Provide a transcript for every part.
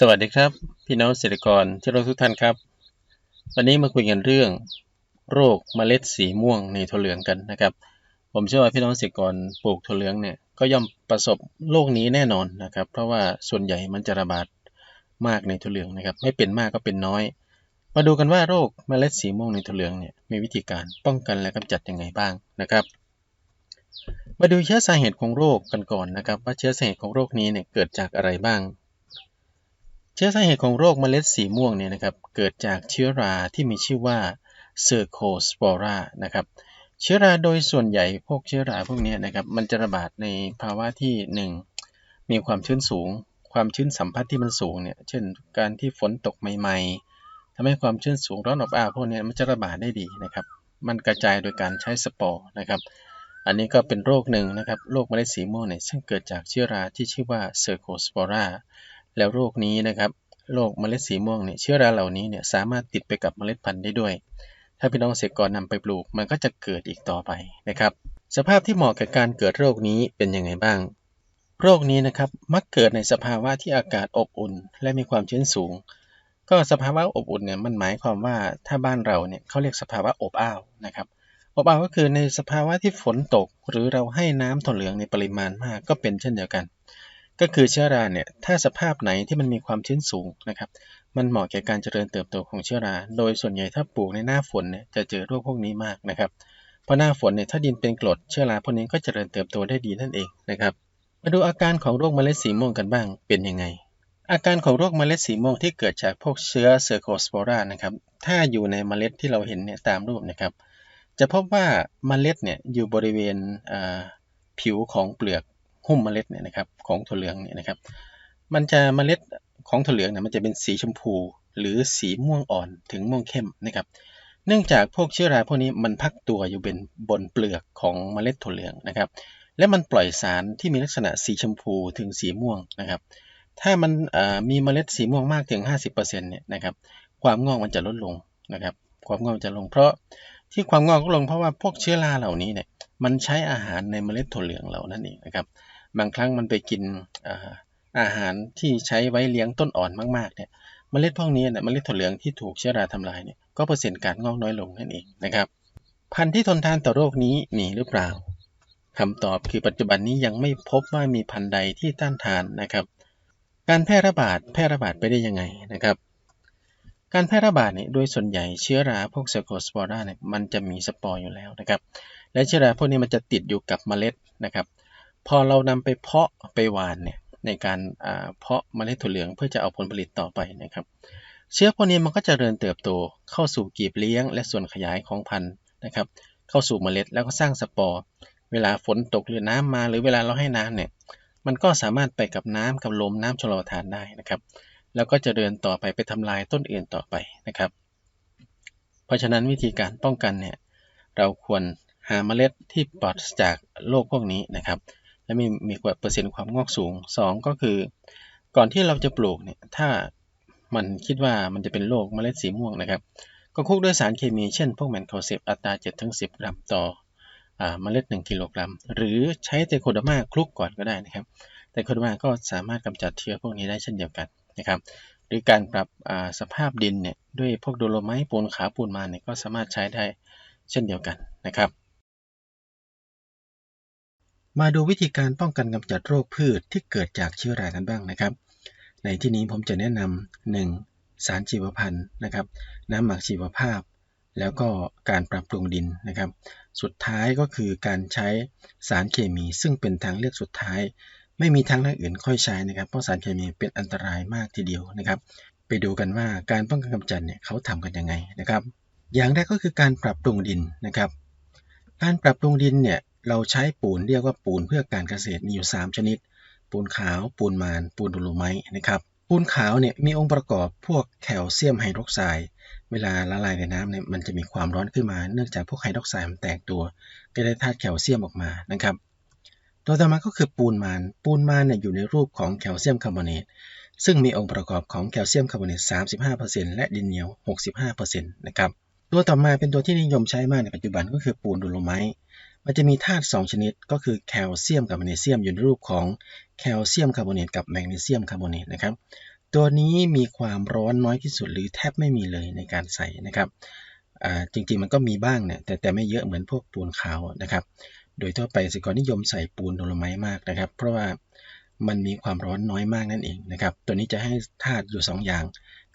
สวัสดีครับ พี่น้องเกษตรกรที่เราทุกท่านครับ วันนี้มาคุยกันเรื่อง โรคเมล็ดสีม่วงในถั่วเหลืองกันนะครับ ผมเชื่อว่าพี่น้องเกษตรกรปลูกถั่วเหลืองเนี่ยก็ย่อมประสบโรคนี้แน่นอนนะครับ เพราะว่าส่วนใหญ่มันจะระบาดมากในถั่วเหลืองนะครับ ไม่เป็นมากก็เป็นน้อย มาดูกันว่าโรคเมล็ดสีม่วงในถั่วเหลืองเนี่ยมีวิธีการป้องกันและกำจัดยังไงบ้างนะครับ มาดูเชื้อสาเหตุของโรคกันก่อนนะครับ ว่าเชื้อสาเหตุของโรคนี้เนี่ยเกิดจากอะไรบ้าง เชื้อสาเหตุของโรคเมล็ดสีม่วงเนี่ยนะครับเกิดจากเชื้อราที่มีชื่อว่าเซอร์โคสปอรานะครับ เชื้อราโดยส่วนใหญ่พวกเชื้อราพวกนี้นะครับ มันจะระบาดในภาวะที่ 1 มีความชื้นสูง ความชื้นสัมผัสที่มันสูงเนี่ย เช่น การที่ฝนตกใหม่ๆทำให้ความชื้นสูงร้อนอบอ้าวพวกนี้มันจะระบาดได้ดีนะครับ มันกระจายโดยการใช้สปอร์นะครับ อันนี้ก็เป็นโรคหนึ่งนะครับ โรคเมล็ดสีม่วงเนี่ย ซึ่งเกิดจากเชื้อราที่ชื่อว่าเซอร์โคสปอรา แล้วโรคนี้นะครับโรคเมล็ดสีม่วงเนี่ยเชื้อราเหล่านี้เนี่ยสามารถติดไปกับเมล็ดพันธุ์ได้ด้วย ถ้าพี่น้องเกษตรกรนำไปปลูกมันก็จะเกิดอีกต่อไปนะครับ สภาพที่เหมาะกับการเกิดโรคนี้เป็นยังไงบ้าง โรคนี้นะครับมักเกิดในสภาวะที่อากาศอบอุ่น และมีความชื้นสูง ก็สภาวะอบอุ่นเนี่ยมันหมายความว่าถ้าบ้านเราเนี่ยเขาเรียกสภาวะอบอ้าวนะครับอบอ้าวก็คือในสภาวะที่ฝนตก หรือเราให้น้ำถั่วเหลืองในปริมาณมากก็เป็นเช่นเดียวกัน ก็คือเชื้อราเนี่ยถ้าสภาพไหนที่มันมีความชื้นสูงนะครับ มันเหมาะแก่การเจริญเติบโตของเชื้อรา โดยส่วนใหญ่ถ้าปลูกในหน้าฝนเนี่ยจะเจอโรคพวกนี้มากนะครับเพราะหน้าฝนเนี่ยถ้าดินเป็นกรดเชื้อราพวกนี้ก็เจริญเติบโตได้ดีนั่นเองนะครับ มาดูอาการของโรคเมล็ดสีม่วงกันบ้างเป็นยังไง อาการของโรคเมล็ดสีม่วงที่เกิดจากพวกเชื้อเซอร์โคสปอรานะครับถ้าอยู่ในเมล็ดที่เราเห็นเนี่ยตามรูปนะครับ จะพบว่าเมล็ดเนี่ยอยู่บริเวณผิวของเปลือก หุ้มเมล็ดเนี่ยนะครับของถั่วเหลืองเนี่ยนะครับ มันจะเมล็ดของถั่วเหลืองเนี่ยมันจะเป็นสีชมพู หรือสีม่วงอ่อนถึงม่วงเข้มนะครับ เนื่องจากพวกเชื้อราพวกนี้มันพักตัวอยู่บนบนเปลือกของเมล็ดถั่วเหลืองนะครับ และมันปล่อยสารที่มีลักษณะสีชมพูถึงสีม่วงนะครับ ถ้ามันมีเมล็ดสีม่วงมากถึง 50%เนี่ยนะครับ ความงอกมันจะลดลงนะครับ ความงอกจะลงเพราะที่ความงอกลดลงเพราะว่าพวกเชื้อราเหล่านี้เนี่ยมันใช้อาหารในเมล็ดถั่วเหลืองเหล่านั้นเองนะครับ บางครั้งมันไปกินอาหารที่ใช้ไว้เลี้ยงต้นอ่อนมากๆเนี่ยเมล็ดพวกนี้เนี่ยเมล็ดถั่วเหลืองที่ถูกเชื้อราทำลายเนี่ยก็เปอร์เซ็นต์การงอกน้อยลงนั่นเองนะครับ พันธุ์ที่ทนทานต่อโรคนี้มีหรือเปล่าคำตอบคือปัจจุบันนี้ยังไม่พบว่ามีพันธุ์ใดที่ต้านทานนะครับ การแพร่ระบาดแพร่ระบาดไปได้ยังไงนะครับ การแพร่ระบาดเนี่ยโดยส่วนใหญ่เชื้อราพวกเซโคสปอราเนี่ยมันจะมีสปอร์อยู่แล้วนะครับ และเชื้อราพวกนี้มันจะติดอยู่กับเมล็ดนะครับ พอเรานำไปเพาะไปหว่านเนี่ยในการเพาะเมล็ดถั่วเหลืองเพื่อจะเอาผลผลิตต่อไปนะครับ เชื้อพวกนี้มันก็จะเริญเติบโตเข้าสู่กีบเลี้ยง และส่วนขยายของพันธุ์นะครับ เข้าสู่เมล็ดแล้วก็สร้างสปอร์ เวลาฝนตกหรือน้ำมา หรือเวลาเราให้น้ำเนี่ยมันก็สามารถไปกับน้ำกับลมน้ำชลประทานได้นะครับ แล้วก็จะเดินต่อไปไปทำลายต้นอื่นต่อไปนะครับ เพราะฉะนั้นวิธีการป้องกันเนี่ยเราควรหาเมล็ดที่ปลอดจากโรคพวกนี้นะครับ และมีมีเปอร์เซ็นต์ความงอกสูง 2 ก็คือ ก่อนที่เราจะปลูกเนี่ยถ้ามันคิดว่ามันจะเป็นโรคเมล็ดสีม่วงนะครับ ก็คุกด้วยสารเคมีเช่นพวกแมนโคเซปอัตรา7ถึง10 กรัมต่อเมล็ด 1 กิโลกรัม หรือใช้เตโคดามาคลุกก่อนก็ได้นะครับเตโคดามาก็สามารถกำจัดเชื้อพวกนี้ได้เช่นเดียวกันนะครับหรือการปรับสภาพดินเนี่ยด้วยพวกโดโลไมต์ปูนขาวปูนมาเนี่ยก็สามารถใช้ได้เช่นเดียวกันนะครับ มาดูวิธีการป้องกันกำจัดโรคพืชที่เกิดจากเชื้อรากันบ้างนะครับ ในที่นี้ผมจะแนะนำ 1. สารชีวพันธุ์นะครับ น้ำหมักชีวภาพ แล้วก็การปรับปรุงดินนะครับ สุดท้ายก็คือการใช้สารเคมี ซึ่งเป็นทางเลือกสุดท้าย ไม่มีทางเลือกอื่นค่อยใช้นะครับ เพราะสารเคมีเป็นอันตรายมากทีเดียวนะครับ ไปดูกันว่าการป้องกันกำจัดเนี่ยเขาทำกันยังไงนะครับ อย่างแรกก็คือการปรับปรุงดินนะครับ การปรับปรุงดินเนี่ย เราใช้ปูนเรียกว่าปูนเพื่อการเกษตรมีอยู่ 3 ชนิด ปูนขาว ปูนมาน ปูนดูโลไมต์นะครับ ปูนขาวเนี่ยมีองค์ประกอบพวกแคลเซียมไฮดรอกไซด์ เวลาละลายในน้ำเนี่ยมันจะมีความร้อนขึ้นมา เนื่องจากพวกไฮดรอกไซด์มันแตกตัว ก็ได้ธาตุแคลเซียมออกมานะครับ ตัวต่อมาก็คือปูนมาน ปูนมานเนี่ยอยู่ในรูปของแคลเซียมคาร์บอเนต ซึ่งมีองค์ประกอบของแคลเซียมคาร์บอเนต 35%และดินเหนียว 65%นะครับ ตัวต่อมาเป็นตัวที่นิยมใช้มากในปัจจุบันก็คือปูนดูโลไมต์ มันจะมีธาตุ2ชนิดก็คือแคลเซียมกับแมกนีเซียมอยู่ในรูปของแคลเซียมคาร์บอเนตกับแมกนีเซียมคาร์บอเนตนะครับตัวนี้มีความร้อนน้อยที่สุดหรือแทบไม่มีเลยในการใส่นะครับจริงๆมันก็มีบ้างเนี่ยแต่แต่ไม่เยอะเหมือนพวกปูนขาวนะครับ โดยทั่วไปสิกรนิยมใส่ปูนโดโลไมต์มากนะครับ เพราะว่ามันมีความร้อนน้อยมากนั่นเองนะครับ ตัวนี้จะให้ธาตุอยู่ 2 อย่าง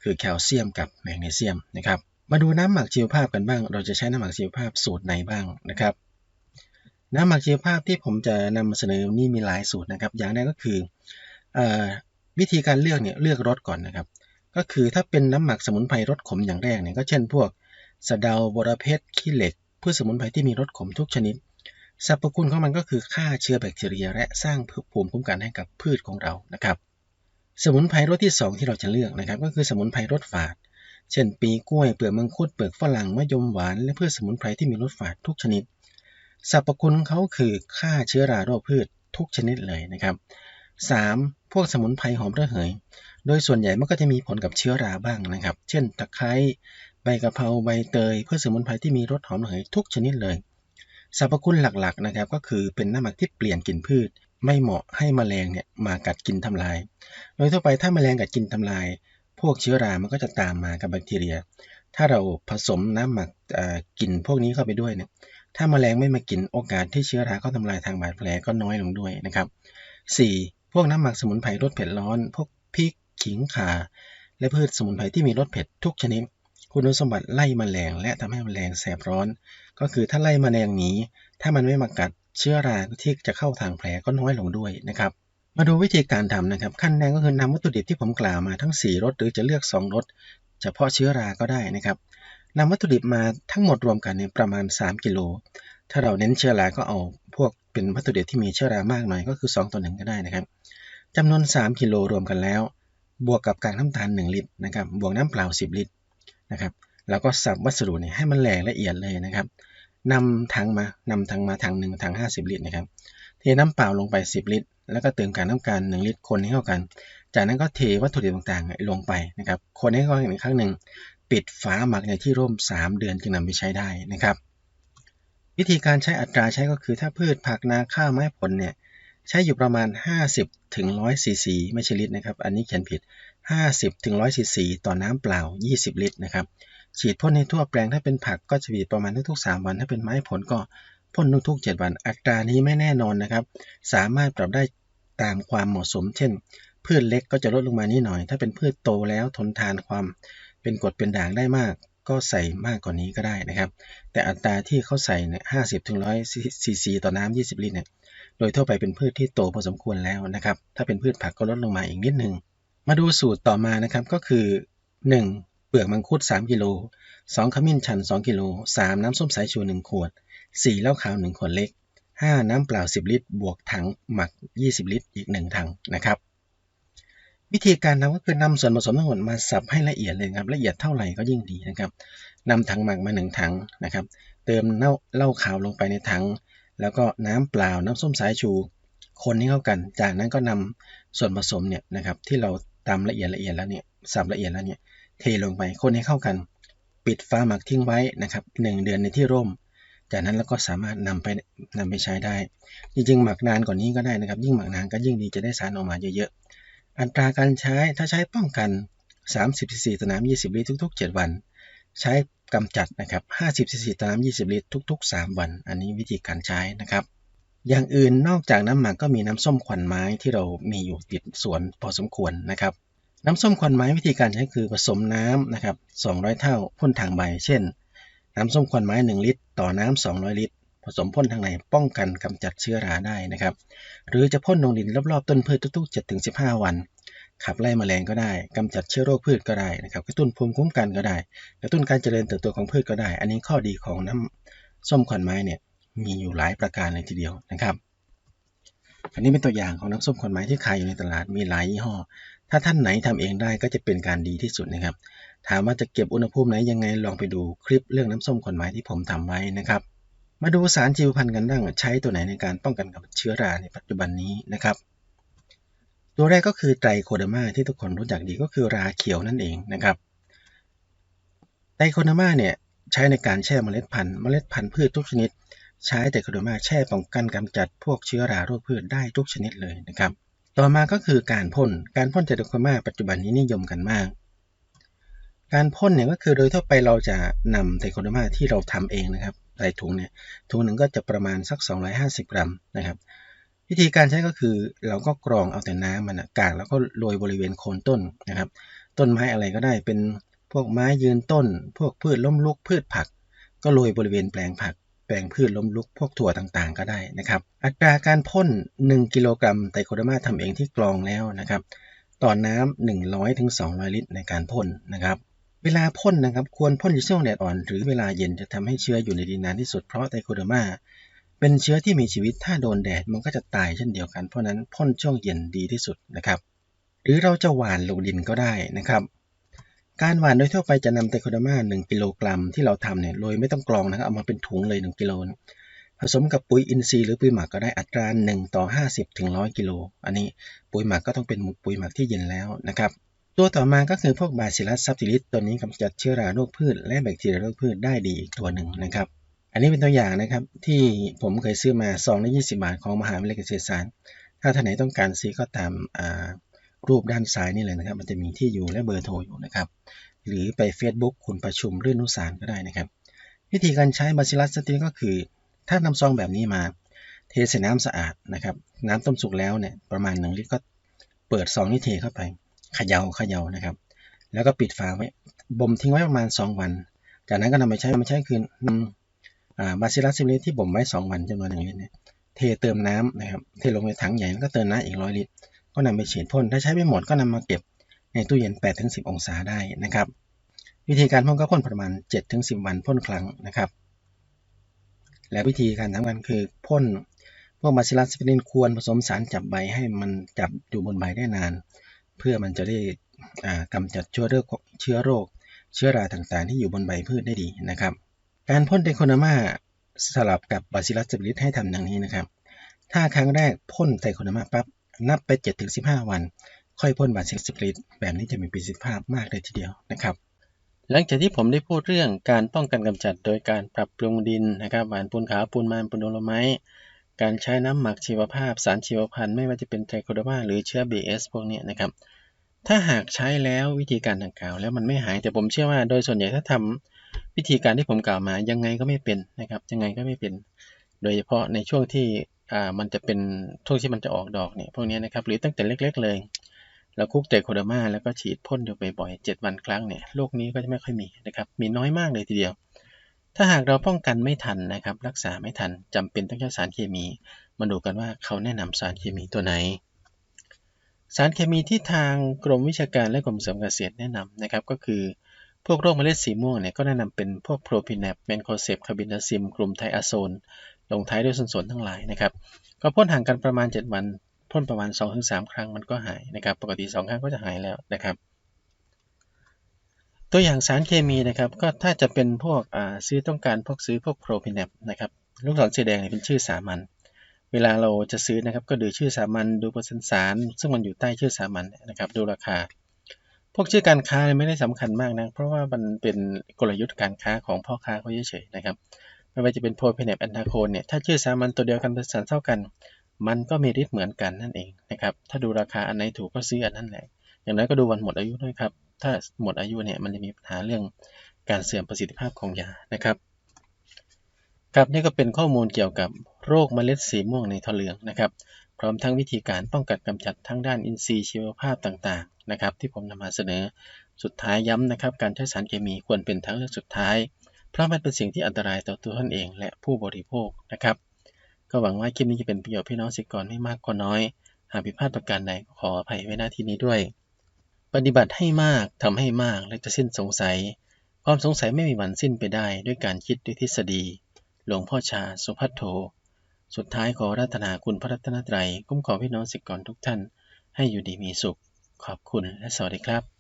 คือแคลเซียมกับแมกนีเซียมนะครับ มาดูน้ำหมักชีวภาพกันบ้าง เราจะใช้น้ำหมักชีวภาพสูตรไหนบ้างนะครับ น้ำหมักชีวภาพที่ผมจะนำมาเสนอนี่มีหลายสูตรนะครับ อย่างแรกก็คือวิธีการเลือกเนี่ยเลือกรสก่อนนะครับ ก็คือถ้าเป็นน้ำหมักสมุนไพรรสขมอย่างแรกเนี่ยก็เช่นพวกสะเดาบรเพชรขี้เหล็กพืชสมุนไพรที่มีรสขมทุกชนิดสรรพคุณของมันก็คือฆ่าเชื้อแบคทีเรีย และสร้างภูมิคุ้มกันให้กับพืชของเรานะครับ สมุนไพรรสที่ 2 ที่เราจะเลือกนะครับ ก็คือสมุนไพรรสฝาด เช่น ปีกล้วยเปลือกมังคุดเปลือกฝรั่งมะยมหวานและพืชสมุนไพรที่มีรสฝาดทุกชนิด สรรพคุณเขาคือฆ่าเชื้อราโรคพืชทุกชนิดเลยนะครับ 3. พวกสมุนไพรหอมระเหย โดยส่วนใหญ่มันก็จะมีผลกับเชื้อราบ้างนะครับ เช่นตะไคร้ใบกะเพราใบเตยเพืชสมุนไพรที่มีรสหอมระเหยทุกชนิดเลยสรรพคุณหลักๆนะครับก็คือเป็นน้ำหมักที่เปลี่ยนกลิ่นพืช ไม่เหมาะให้มแมลงเนี่ยมากัดกินทำลาย โดยทั่วไปถ้าแมลงกัดกินทำลาย พวกเชื้อรามันก็จะตามมากับแบคทีเรีย ถ้าเราผสมน้ำหมักกลิ่นพวกนี้เข้าไปด้วยเนี่ย ถ้าแมลงไม่มากินโอกาสที่เชื้อราเข้าทำลายทางบาดแผลก็น้อยลงด้วยนะครับ 4. พวกน้ำหมักสมุนไพรรสเผ็ดร้อน พวกพริกขิงข่า และพืชสมุนไพรที่มีรสเผ็ดทุกชนิด คุณสมบัติไล่มแมลงและทำให้มแมลงแสบร้อน ก็คือถ้าไล่มแมลงหนีถ้ามันไม่มากัดเชื้อราที่จะเข้าทางแผลก็น้อยลงด้วยนะครับมาดูวิธีการทำนะครับ ขั้นแรกก็คือนำวัตถุดิบที่ผมกล่าวมาทั้ง 4รสหรือจะเลือก 2รสเฉพาะเชื้อราก็ได้นะครับ นำวัตถุดิบมาทั้งหมดรวมกันเนี่ยประมาณ 3 กิโล ถ้าเราเน้นเชื้อรา ก็เอาพวกเป็นวัตถุดิบที่มีเชื้อรามากหน่อยก็คือ 2 ต่อ 1 ก็ได้นะครับจำนวน 3 กิโลรวมกันแล้ว บวกกับกากน้ำตาล 1 ลิตรนะครับ บวกน้ำเปล่า 10 ลิตรนะครับแล้วก็สับวัสดุเนี่ยให้มันแหลกละเอียดเลยนะครับนำถังมานำถังมาถังหนึ่งถัง50 ลิตรนะครับ เทน้ำเปล่าลงไป 10 ลิตร แล้วก็เติมการน้ำการ1ลิตรคนให้เข้ากัน จากนั้นก็เทวัตถุดิบต่างๆ ลงไปนะครับ คนให้เข้ากันอีกครั้งหนึ่ง ปิดฝาหมักในที่ร่ม 3 เดือนจึงนำไปใช้ได้นะครับ วิธีการใช้อัตราใช้ก็คือถ้าพืชผักนาข้าวไม้ผลเนี่ยใช้อยู่ประมาณ 50ถึง100ซีซีไม่ใช่ลิตรนะครับ อันนี้เขียนผิด 50ถึง100ซีซีต่อน้ำเปล่า 20 ลิตรนะครับฉีดพ่นในทั่วแปลงถ้าเป็นผักก็จะฉีดประมาณทุกๆ3วัน ถ้าเป็นไม้ผลก็พ่นทุกๆ 7 วัน อัตรานี้ไม่แน่นอนนะครับ สามารถปรับได้ตามความเหมาะสม เช่น พืชเล็กก็จะลดลงมานิดหน่อย ถ้าเป็นพืชโตแล้วทนทานความ เป็นกรดเป็นด่างได้มาก ก็ใส่มากกว่านี้ก็ได้นะครับ แต่อัตราที่เขาใส่เนี่ยห้าสิบถึงร้อยซีซีต่อน้ำยี่สิบลิตรเนี่ยโดยทั่วไปเป็นพืชที่โตพอสมควรแล้วนะครับ ถ้าเป็นพืชผักก็ลดลงมาอีกนิดหนึ่งมาดูสูตรต่อมานะครับก็คือ 1. เปลือกมังคุด 3 กิโล 2 ขมิ้นชัน 2 กิโล 3 น้ำส้มสายชู 1 ขวด 4 เหล้าขาว 1 ขวดเล็ก 5 น้ำเปล่า 10 ลิตร บวกถังหมัก 20 ลิตร อีก 1 ถังนะครับ วิธีการทำก็คือนำส่วนผสมทั้งหมดมาสับให้ละเอียดเลยครับละเอียดเท่าไหร่ก็ยิ่งดีนะครับนำถังหมักมา1ถังนะครับ เติมเหล้าขาวลงไปในถัง แล้วก็น้ำเปล่าน้ำส้มสายชู คนให้เข้ากัน จากนั้นก็นำส่วนผสมเนี่ยนะครับที่เราตำละเอียดละเอียดแล้วเนี่ยสับละเอียดแล้วเนี่ยเทลงไปคนให้เข้ากัน ปิดฝาหมักทิ้งไว้นะครับหเดือนในที่ร่ม จากนั้นเราก็สามารถนำไปนำไปใช้ได้ จริงๆหมักนานกว่านนี้ก็ได้นะครับ ยิ่งหมักนานก็ยิ่งดีจะได้สารออกมาเยอะๆ อัตราการใช้ถ้าใช้ป้องกัน 30ซีซีต่อน้ำ20 ลิตรทุก ๆ 7 วัน ใช้กำจัดนะครับ 50ซีซีต่อน้ำ20 ลิตรทุก ๆ 3 วัน อันนี้วิธีการใช้นะครับ อย่างอื่นนอกจากน้ำหมักก็มีน้ำส้มขวัญไม้ที่เรามีอยู่ติดสวนพอสมควรนะครับน้ำส้มควันไม้วิธีการใช้คือผสมน้ำนะครับ200 เท่าพ่นทางใบ เช่น น้ำส้มควันไม้ 1 ลิตร ต่อน้ำ200 ลิตร ผสมพ่นทางในป้องกันกำจัดเชื้อราได้นะครับ หรือจะพ่นลงดินรอบๆต้นพืชทุกๆ 7-15 วัน ขับไล่มแมลงก็ได้กำจัดเชื้อโรคพืชก็ได้นะครับกระตุ้นภูมิคุ้มกันก็ได้ กระตุ้นการเจริญเติบโตของพืชก็ได้ อันนี้ข้อดีของน้ำส้มควันไม้เนี่ยมีอยู่หลายประการเลยทีเดียวนะครับ อันนี้เป็นตัวอย่างของน้ำส้มควันไม้ที่ขายอยู่ในตลาดมีหลายยี่ห้อ ถ้าท่านไหนทำเองได้ก็จะเป็นการดีที่สุดนะครับ ถามว่าจะเก็บอุณหภูมิไหนยังไงลองไปดูคลิปเรื่องน้ำส้มขนไม้ที่ผมทำไว้นะครับ มาดูสารชีวพันธุ์กันบ้างใช้ตัวไหนในการป้องกันกับเชื้อราในปัจจุบันนี้นะครับ ตัวแรกก็คือไตรโคเดมาที่ทุกคนรู้จักดีก็คือราเขียวนั่นเองนะครับไตรโคเดมาเนี่ยใช้ในการแช่เมล็ดพันธุ์เมล็ดพันธุ์พืชทุกชนิด ใช้ไตรโคเดมาแช่ป้องกันกำจัดพวกเชื้อราโรคพืชได้ทุกชนิดเลยนะครับ ต่อมาก็คือการพ่นการพ่นไตรโคเดมาปัจจุบันนี้นิยมกันมากการพ่นเนี่ยก็คือโดยทั่วไปเราจะนำไตรโคเดมาที่เราทำเองนะครับ ใส่ถุงเนี่ยถุงหนึ่งก็จะประมาณสัก 250 กรัมนะครับ วิธีการใช้ก็คือเราก็กรองเอาแต่น้ำมันนะกากแล้วก็โรยบริเวณโคนต้นนะครับ ต้นไม้อะไรก็ได้เป็นพวกไม้ยืนต้น พวกพืชล้มลุกพืชผัก ก็โรยบริเวณแปลงผัก แปลงพืชล้มลุกพวกถั่วต่างๆ ก็ได้นะครับ อัตราการพ่น 1 กิโลกรัมไตรโคเดอร์มาทำเองที่กรองแล้วนะครับต่อน้ำ100ถึง200 ลิตรในการพ่นนะครับ เวลาพ่นนะครับควรพ่นในช่วงแดดอ่อน หรือเวลาเย็นจะทำให้เชื้ออยู่ในดินนานที่สุดเพราะไตรโคเดอร์มาเป็นเชื้อที่มีชีวิตถ้าโดนแดดมันก็จะตายเช่นเดียวกัน เพราะนั้นพ่นช่วงเย็นดีที่สุดนะครับ หรือเราจะหว่านลงดินก็ได้นะครับการหว่านโดยทั่วไปจะนำไตรโคเดอร์มา1กิโลกรัมที่เราทำเนี่ยโรยไม่ต้องกรองนะครับเอามาเป็นถุงเลย 1กิโลผสมกับปุ๋ยอินทรีย์หรือปุ๋ยหมักก็ได้อัตรา1ต่อ50ถึง100กิโลอันนี้ปุ๋ยหมักก็ต้องเป็นปุ๋ยหมักที่เย็นแล้วนะครับ ตัวต่อมาก็คือพวกบาซิลัสซับติลิสตัวนี้กำจัดเชื้อราโรคพืช และแบคทีเรียโรคพืชได้ดีอีกตัวหนึ่งนะครับ อันนี้เป็นตัวอย่างนะครับที่ผมเคยซื้อมาซองละ20 บาทของมหาวิทยาลัยเกษตรศาสตร์ ถ้าท่านไหนต้องการซื้อก็ตามรูปด้านซ้ายนี่เลยนะครับ มันจะมีที่อยู่และเบอร์โทรอยู่นะครับ หรือไป Facebook คุณประชุมรื่นนุสารก็ได้นะครับ วิธีการใช้บาซิลัสซับติลิสก็คือ ถ้านำซองแบบนี้มาเทใส่น้ำสะอาดนะครับน้ำต้มสุกแล้วเนี่ยประมาณ1ลิตรก็เปิดซองนี้เทเข้าไป เขยา่าเขย่านะครับ แล้วก็ปิดฝาไว้บ่มทิ้งไว้ประมาณ 2 วัน จากนั้นก็นำไปใช้มาใช้คือนำบาซิลัสซิลิที่บ่มไว้ 2 วันจำนวนหนึ่งลิตรเนี่ยเทเติมน้ำนะครับเทลงในถังใหญ่แล้วก็เติมน้ำอีกร้อยลิตร ก็นำไปฉีดพ่นถ้าใช้ไม่หมดก็นำมาเก็บในตู้เย็น 8-10 องศาได้นะครับ วิธีการพ่นก็พ่นประมาณ 7-10 วันพ่นครั้งนะครับ และวิธีการทำกันคือพ่นพวกบาซิลัสซิลินควรผสมสารจับใบให้มันจับอยู่บนใบได้นาน เพื่อมันจะได้กำจัดเชื้อโรคเชื้อโรค เชื้อราต่างๆ ที่อยู่บนใบพืชได้ดีนะครับ การพ่นไดโคนามาสลับกับบาซิลัสซิลิสให้ทำอย่างนี้นะครับ ถ้าครั้งแรกพ่นไดโคนามาปั๊บนับไป 7-15 วัน ค่อยพ่นบาซิลัสซิลิสแบบนี้จะมีประสิทธิภาพมากเลยทีเดียวนะครับหลังจากที่ผมได้พูดเรื่องการป้องกันกำจัดโดยการปรับปรุงดินนะครับหวานปูนขาวปูนมันปูนโดลไมต์ การใช้น้ำหมักชีวภาพสารชีวพันธุ์ไม่ว่าจะเป็นไตรโคดอร์มาหรือเชื้อ BS พวกนี้นะครับ ถ้าหากใช้แล้ววิธีการดังกล่าว แล้วมันไม่หายแต่ผมเชื่อว่าโดยส่วนใหญ่ถ้าทำวิธีการที่ผมกล่าวมายังไงก็ไม่เป็นนะครับยังไงก็ไม่เป็น โดยเฉพาะในช่วงที่อ่ามันจะเป็นช่วงที่มันจะออกดอกเนี่ยพวกนี้นะครับหรือตั้งแต่เล็ก ๆ เลยเราคุกไตรโคดอร์มาแล้วก็ฉีดพ่นอยู่บ่อยๆ7วันครั้งเนี่ยโรคนี้ก็จะไม่ค่อยมีนะครับมีน้อยมากเลยทีเดียว ถ้าหากเราป้องกันไม่ทันนะครับ รักษาไม่ทันจำเป็นต้องใช้สารเคมี มาดูกันว่าเขาแนะนำสารเคมีตัวไหน สารเคมีที่ทางกรมวิชาการและกรมเสริมเกษตรแนะนำนะครับ ก็คือ พวกโรคเมล็ดสีม่วงเนี่ยก็แนะนำเป็นพวกโปรพินแนปเมนโคเซปคาบินาซิม กลุ่มไทอะโซน ลงท้ายด้วยส่วนๆทั้งหลายนะครับ ก็พ่นห่างกันประมาณ 7 วันพ่นประมาณ 2-3 ครั้งมันก็หายนะครับ ปกติ 2 ครั้งก็จะหายแล้วนะครับ ตัวอย่างสารเคมีนะครับก็ถ้าจะเป็นพวกซื้อต้องการพวกซื้อพวกโปรพินแนปนะครับลูกศรสีแดงเนี่ยเป็นชื่อสามัญเวลาเราจะซื้อนะครับก็ดูชื่อสามัญดูเปอร์เซ็นต์สารซึ่งมันอยู่ใต้ชื่อสามัญนะครับดูราคา พวกชื่อการค้าไม่ได้สำคัญมากนะเพราะว่ามันเป็นกลยุทธ์การค้าของพ่อค้าเขาเฉยๆนะครับไม่ว่าจะเป็นโพรพินแนปแอนทาโคนเนี่ยถ้าชื่อสามัญตัวเดียวกันเป็นสารเท่ากัน มันก็มีฤทธิ์เหมือนกันนั่นเองนะครับถ้าดูราคาอันไหนถูกก็ซื้ออันนั้นแหละอย่างน้อยก็ดูวันหมดอายุด้วยครับ ถ้าหมดอายุเนี่ยมันจะมีปัญหาเรื่องการเสื่อมประสิทธิภาพของยานะครับครับนี่ก็เป็นข้อมูลเกี่ยวกับโรคเมล็ดสีม่วงในทอเหลืองนะครับ พร้อมทั้งวิธีการป้องกันกำจัดทั้งด้านอินทรีย์ชีวภาพต่างๆนะครับ ที่ผมนำมาเสนอสุดท้ายย้ำนะครับ การใช้สารเคมีควรเป็นทางเลือกสุดท้าย เพราะมันเป็นสิ่งที่อันตรายต่อตัวท่านเองและผู้บริโภคนะครับ ก็หวังว่าคลิปนี้จะเป็นประโยชน์พี่น้องสิกรไม่มากก็น้อย หากผิดพลาดประการใดขออภัยไว้หน้าที่นี้ด้วย ปฏิบัติให้มากทำให้มากและจะสิ้นสงสัย ความสงสัยไม่มีวันสิ้นไปได้ด้วยการคิดด้วยทฤษฎี หลวงพ่อชาสุพัทโธ สุดท้ายขอรัตนาคุณพระรัตนตรัย คุ้มครองพี่น้องสิกรทุกท่าน ให้อยู่ดีมีสุข ขอบคุณและสวัสดีครับ